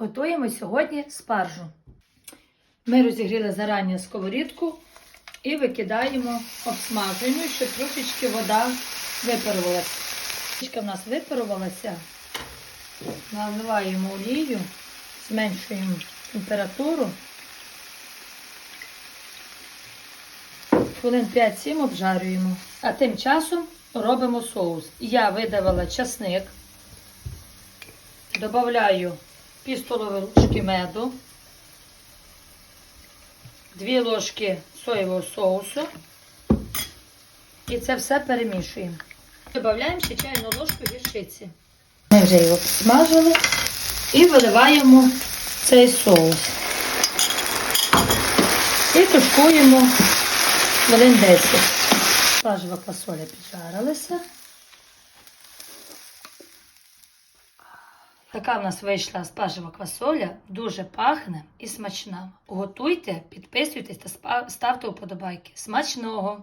Готуємо сьогодні спаржу. Ми розігріли зарані сковорідку і викидаємо обсмажену, щоб трошечки вода випарувалася. Водичка в нас випарувалася. Наливаємо олію, зменшуємо температуру. Хвилин 5-7 обжарюємо. А тим часом робимо соус. Я видавила часник, додаю пів столової ложки меду, 2 ложки соєвого соусу. І це все перемішуємо. Додаємо ще чайну ложку гірчиці. Ми вже його посмажили і виливаємо цей соус. І тушкуємо хвилин 10. Спажива квасоля піджарилася. Така в нас вийшла спажива квасоля, дуже пахне і смачна. Готуйте, підписуйтесь та ставте вподобайки. Смачного!